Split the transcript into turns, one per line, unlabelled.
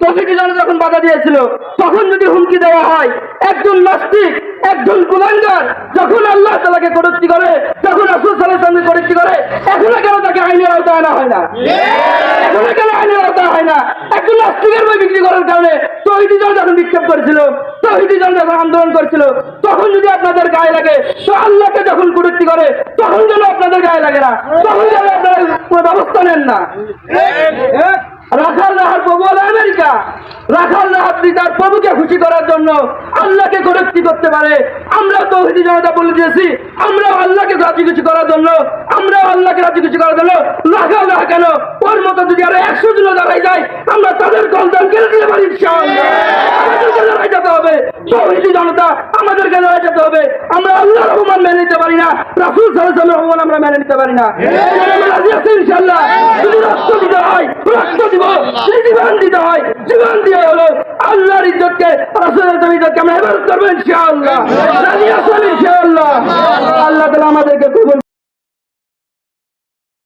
তফিকি যখন বাধা দিয়েছিল তখন যদি হুমকি দেওয়া হয় একজন নাস্তিক একজন কুলাঙ্গার যখন আল্লাহ তালাকে কটুক্তি করে যখন আসুল সালের সঙ্গে কটুক্তি করে এখনও কেন তাকে আইনের আওতায় আনা হয় না? এখনও কেন আইনের আওতায় হয় না? একজন নাস্তিকের বই বিক্রি করার কারণে তহিদি জন যখন বিক্ষোভ করেছিল তহিদি জন যখন আন্দোলন করেছিল তখন যদি আপনাদের গায়ে লাগে তো আল্লাহকে যখন কটুক্তি করে তখন যেন আপনাদের গায়ে লাগে না তখন যেন আপনারা কোনো ব্যবস্থা নেন না। রাখাল আমেরিকা রাখাল রাহাত্রী তার প্রভুকে খুশি করার জন্য আল্লাহকে কটুক্তি করতে পারে। আমরা তৌহিদি জনতা বলে দিয়েছি আমরাও আল্লাহকে রাজি খুশি করার জন্য আমরাও আল্লাহকে রাজি খুশি করার জন্য রাখাল রাহা কেন? ওর মতো যদি আরও একশো জন দাঁড়াই যায় আমরা তাদের কলদান কেড়ে দিতে পারি লড়াই যেতে হবে। তৌহিদি জনতা আমাদেরকে লড়াই যেতে হবে। আমরা আল্লাহর রহমান মেনে নিতে পারি না। রাসুল সাল্লাহ রহমান আমরা মেনে নিতে পারি না। আমরা রাজি আছি ইনশাআল্লাহ। যদি রক্ত দিতে হয় রক্ত দিব। যদি জীবন দিতে হয়। জীবন দিয়ে হলো আল্লাহর ইজ্জতকে রাসূলের ইজ্জতকে আমরা হেফাজত করব ইনশাআল্লাহ। ইনশাআল্লাহ।